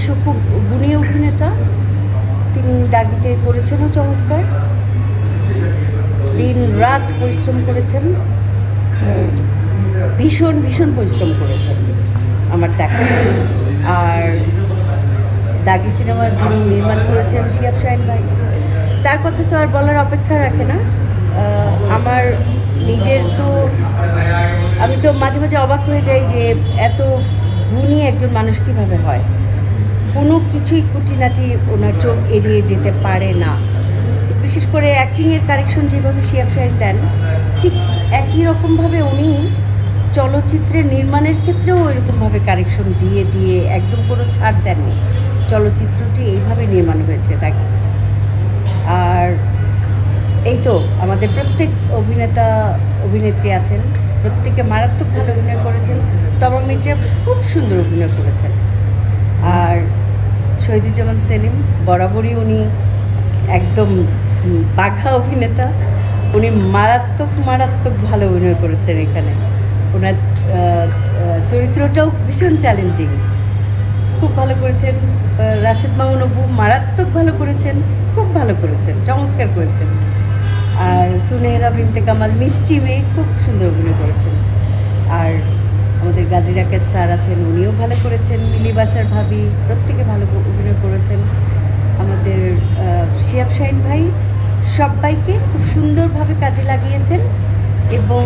বিশু খুব গুণী অভিনেতা। তিনি দাগিতে করেছেনও চমৎকার। দিন রাত পরিশ্রম করেছেন। ভীষণ ভীষণ পরিশ্রম করেছেন আমার দেখা আর দাগি সিনেমার যিনি নির্মাণ করেছেন শিয়াব শাহিন ভাই, তার কথা তো আর বলার অপেক্ষা রাখে না। আমার নিজের তো, আমি তো মাঝে মাঝে অবাক হয়ে যাই যে এত গুণী একজন মানুষ কীভাবে হয়। কিছুই খুঁটিনাটি ওনার চোখ এড়িয়ে যেতে পারে না। বিশেষ করে অ্যাক্টিংয়ের কারেকশন যেভাবে শিয়াব সাহেব দেন, ঠিক একই রকমভাবে উনি চলচ্চিত্রের নির্মাণের ক্ষেত্রেও এরকমভাবে কারেকশন দিয়ে দিয়ে একদম কোনো ছাড় দেননি। চলচ্চিত্রটি এইভাবে নির্মাণ হয়েছে তাকে আর এই তো আমাদের প্রত্যেক অভিনেতা, অভিনেত্রী আছেন, প্রত্যেকে মারাত্মক ভালো অভিনয় করেছেন। তমা মির্জা খুব সুন্দর অভিনয় করেছেন। আর শহীদুজ্জামান সেলিম, বরাবরই উনি একদম বাঘা অভিনেতা। উনি মারাত্মক মারাত্মক ভালো অভিনয় করেছেন এখানে। ওনার চরিত্রটাও ভীষণ চ্যালেঞ্জিং খুব ভালো করেছেন রাশেদ মামুন অপু মারাত্মক ভালো করেছেন, খুব ভালো করেছেন, চমৎকার করেছেন। আর সুনেহরা বিনতে কামাল মিষ্টি মেয়ে, খুব সুন্দর অভিনয় করেছেন। আর আমাদের গাজী রাকেত স্যার আছেন, উনিও ভালো করেছেন, মিলি বাসার ভাবি, প্রত্যেকে ভালো অভিনয় করেছেন আমাদের আহ, শাহিন ভাই সবাইকে খুব সুন্দরভাবে কাজে লাগিয়েছেন এবং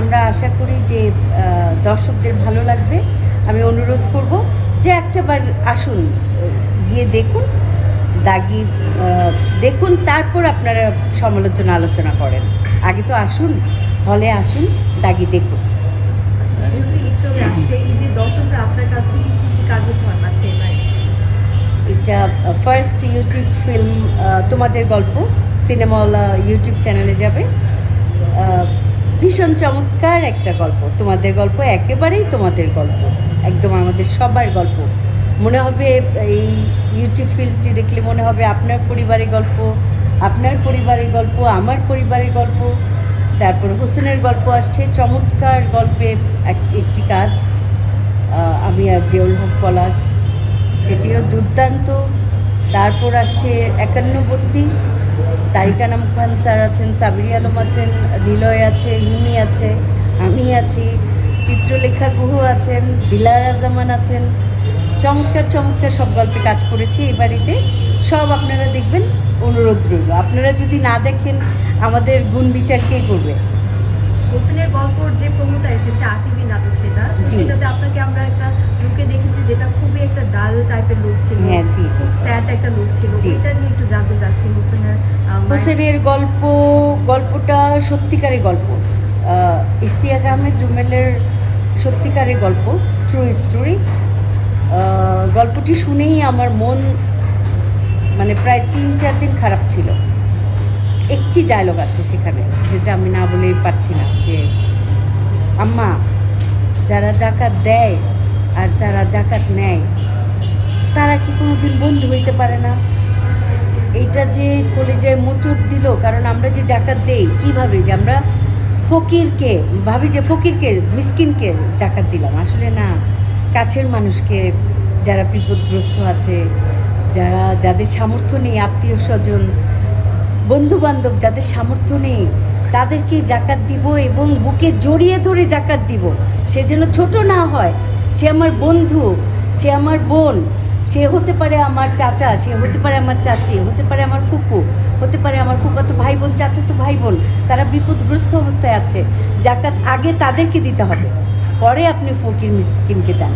আমরা আশা করি যে দর্শকদের ভালো লাগবে। আমি অনুরোধ করব যে একটাবার আসুন, গিয়ে দেখুন, দাগি দেখুন, তারপর আপনারা সমালোচনা, আলোচনা করেন। আগে তো আসুন, হলে আসুন, দাগি দেখুন। আচ্ছা যেহেতু ঈদ চলে আসছে ঈদে দর্শকরা আপনার কাছ থেকে কি কি কাজ এটা ফার্স্ট ইউটিউব ফিল্ম তোমাদের গল্প সিনেমাওয়ালা ইউটিউব চ্যানেলে যাবে। ভীষণ চমৎকার একটা গল্প। তোমাদের গল্প একেবারেই তোমাদের গল্প। একদম আমাদের সবার গল্প। মনে হবে এই ইউটিউব ফিল্মটি দেখলে মনে হবে আপনার পরিবারের গল্প, আপনার পরিবারের গল্প, আমার পরিবারের গল্প। তারপর হোসেনের গল্প আসছে, চমৎকার গল্পে এক- একটি কাজ। আমি আর জিয়াউল হক পলাশ। সেটিও দুর্দান্ত। তারপর আসছে একান্নবর্তী। তারিকা নাম খান স্যার আছেন, সাবিরি আলম আছেন, নিলয় আছে, হিমি আছে, আমি আছি, চিত্রলেখা গুহ আছেন, দিলারা জামান আছেন। চমৎকার চমৎকার সব গল্পে কাজ করেছি এই বাড়িতে। সব আপনারা দেখবেন অনুরোধ রইল। আপনারা যদি না দেখেন, আমাদের গুণ বিচার কে করবে? হোসেনের গল্পর যে প্রমোটা এসেছে আরটিভি নাটক সেটা। সেটাতে আপনাকে আমরা একটা লুকে দেখেছি যেটা খুবই একটা ডাল টাইপের লুক ছিল। হ্যাঁ। খুব স্যাড একটা লুক ছিল। এটা নিয়ে একটু জানতে চাচ্ছি হোসেনের হোসেনের গল্প গল্পটা সত্যিকারের গল্প। আহমেদ রুমেলের সত্যিকারের গল্প ট্রু স্টোরি গল্পটি শুনেই আমার মন মানে প্রায় তিন চার দিন খারাপ ছিল। একটি ডায়লগ আছে সেখানে যেটা আমি না বলেই পারছি না যে আম্মা যারা জাকাত দেয় আর যারা জাকাত নেয়, তারা কি কোনোদিন বন্ধু হইতে পারে না? এইটা যে কলেজায় মোচড় দিল, কারণ আমরা যে জাকাত দেই, কীভাবে যে আমরা ফকিরকে, ভাবি যে ফকিরকে, মিসকিনকে জাকাত দিলাম। আসলে না, কাছের মানুষকে যারা বিপদগ্রস্ত আছে, যারা, যাদের সামর্থ্য নেই আত্মীয় স্বজন বন্ধু বান্ধব যাদের সামর্থ্য নেই তাদেরকে জাকাত দিব এবং বুকে জড়িয়ে ধরে জাকাত দিব। সে যেন ছোট না হয়। সে আমার বন্ধু, সে আমার বোন, সে হতে পারে আমার চাচা, সে হতে পারে আমার চাচি, হতে পারে আমার ফুপু, হতে পারে আমার ফুপাতো ভাই বোন চাচাতো ভাই বোন তারা বিপদগ্রস্ত অবস্থায় আছে। জাকাত আগে তাদেরকে দিতে হবে। পরে আপনি ফকির মিসকিনকে দেন।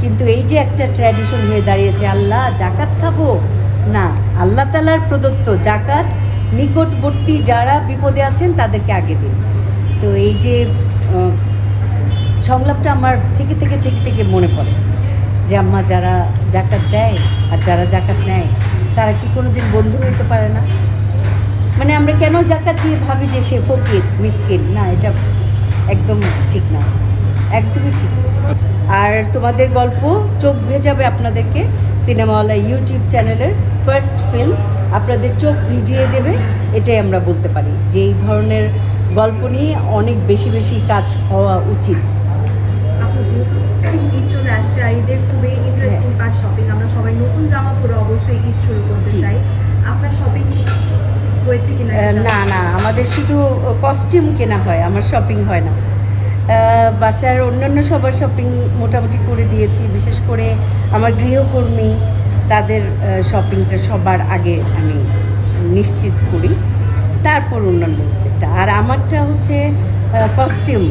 কিন্তু এই যে একটা ট্র্যাডিশন হয়ে দাঁড়িয়েছে, আল্লাহ জাকাত খাব? না, আল্লাহ তালার প্রদত্ত জাকাত নিকটবর্তী যারা বিপদে আছেন তাদেরকে আগে দিন। তো এই যে সংলাপটা আমার থেকে থেকে থেকে থেকে মনে পড়ে যে আম্মা যারা জাকাত দেয় আর যারা জাকাত নেয়, তারা কি কোনো দিন বন্ধু হইতে পারে না? মানে আমরা কেন জাকাত দিয়ে ভাবি যে সে ফকির, মিসকিন? না, এটা একদম ঠিক না। একদমই ঠিক। আর তোমাদের গল্প চোখ ভেজাবে আপনাদেরকে সিনেমাওয়ালা ইউটিউব চ্যানেলের ফার্স্ট ফিল্ম আপনাদের চোখ ভিজিয়ে দেবে এটাই আমরা বলতে পারি। যে এই ধরনের গল্প নিয়ে অনেক বেশি বেশি কাজ হওয়া উচিত। ঈদ চলে আসছে আর ঈদের খুবই ইন্টারেস্টিং পার্ট শপিং আমরা নিশ্চয়ই ঈদ শুরু করতে চাই। আপনার শপিং হয়েছে কিনা না না আমাদের শুধু কস্টিউম কেনা হয় আমার শপিং হয় না। বাসার অন্যান্য সবার শপিং মোটামুটি করে দিয়েছি বিশেষ করে আমার গৃহকর্মী তাদের শপিংটা সবার আগে আমি নিশ্চিত করি। তারপর অন্যান্যটা আর আমারটা হচ্ছে কস্টিউম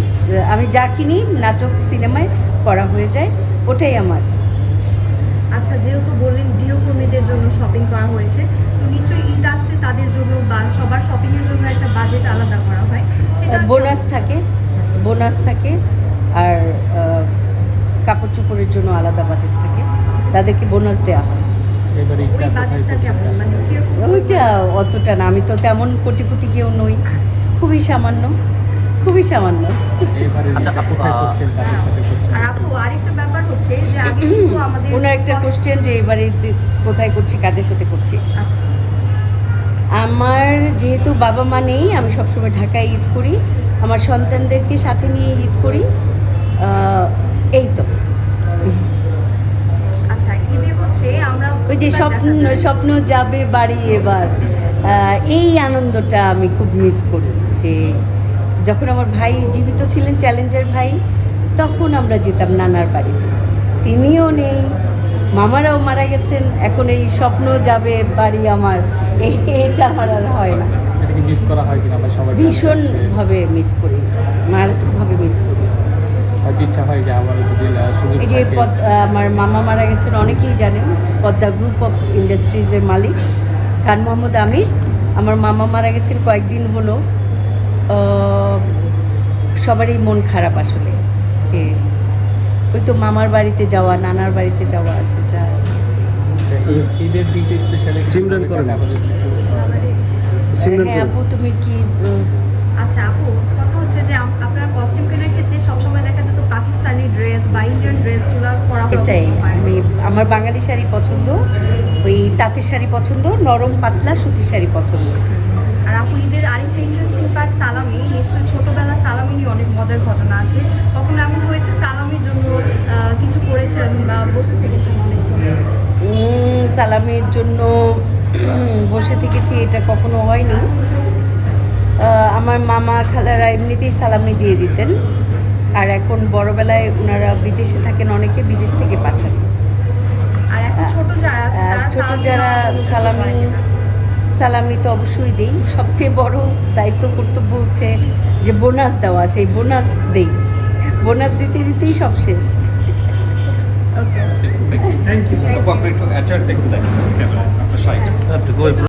আমি যা কিনি নাটক সিনেমায় করা হয়ে যায় ওটাই আমার। আচ্ছা যেহেতু বললেন গৃহকর্মীদের জন্য শপিং করা হয়েছে তো নিশ্চয়ই ঈদ আসলে তাদের জন্য বা সবার শপিং এর জন্য একটা বাজেট আলাদা করা হয়। সেটা বোনাস থাকে বোনাস থাকে আর কাপড় চোপড়ের জন্য আলাদা বাজেট থাকে। তাদেরকে বোনাস দেওয়া হয়। ওইটা অতটা না আমি তো তেমন কোটিপতি কেউ নই। খুবই সামান্য খুবই সামান্য। এবারে আচ্ছা, ঈদটা আপু, কোথায় আহ, করছেন কাদের সাথে করছেন আর আপু আরেকটা ব্যাপার হচ্ছে যে আগে কিন্তু আমাদের ওনার একটা কোশ্চেন যে এবারে কোথায় করছি কাদের সাথে করছি? আচ্ছা। আমার যেহেতু বাবা মা নেই আমি সবসময় ঢাকায় ঈদ করি। আমার সন্তানদেরকে সাথে নিয়ে ঈদ করি। এই তো আচ্ছা ঈদে হচ্ছে আমরা ওই যে স্বপ্ন স্বপ্ন যাবে বাড়ি এবার। এই আনন্দটা আমি খুব মিস করি যে যখন আমার ভাই জীবিত ছিলেন চ্যালেঞ্জার ভাই তখন আমরা যেতাম নানার বাড়িতে। তিনিও নেই মামারাও মারা গেছেন এখন এই স্বপ্ন যাবে বাড়ি আমার এটা আমার আর হয় না। হয়? ভীষণভাবে মিস করি মারাত্মকভাবে মিস করি। হয়তো ইচ্ছা হয় যে আমার যদি সুযোগ এই যে আমার মামা মারা গেছেন অনেকেই জানেন পদ্মা গ্রুপ অফ ইন্ডাস্ট্রিজের মালিক খান মোহাম্মদ আমির। আমার মামা মারা গেছেন কয়েকদিন হলো। সবারই মন খারাপ আসলে যে ওই তো মামার বাড়িতে যাওয়া নানার বাড়িতে যাওয়া সেটা ঈদের দিকে স্পেশালি সিমরান করেন। হ্যাঁ আপু তুমি কি আচ্ছা আপু কথা হচ্ছে যে আপনার কস্টিউম কেনার ক্ষেত্রে সবসময় দেখা যেত পাকিস্তানি ড্রেস বা ইন্ডিয়ান ড্রেসগুলো পরা এটাই আমি আমার বাঙালি শাড়ি পছন্দ ওই তাঁতের শাড়ি পছন্দ নরম পাতলা সুতি শাড়ি পছন্দ। আর আপু ঈদের আরেকটা ইন্টারেস্টিং পার্ট সালামি। নিশ্চয়ই ছোটবেলা সালামি নিয়ে অনেক মজার ঘটনা আছে। কখনো এমন হয়েছে সালামির জন্য কিছু করেছেন বা বসে থেকেছেন উম, সালামের জন্য বসে থেকেছি এটা কখনো হয়নি। আমার মামা খালারা এমনিতেই সালামি দিয়ে দিতেন। আর এখন বড়বেলায় ওনারা বিদেশে থাকেন অনেকে বিদেশ থেকে পাঠান ছোট যারা সালামি সালামি তো অবশ্যই দেই সবচেয়ে বড় দায়িত্ব কর্তব্য হচ্ছে যে বোনাস দেওয়া সেই বোনাস দেই বোনাস দিতে দিতেই সব শেষ. Thank you. Thank you. Attract to that camera. After shine.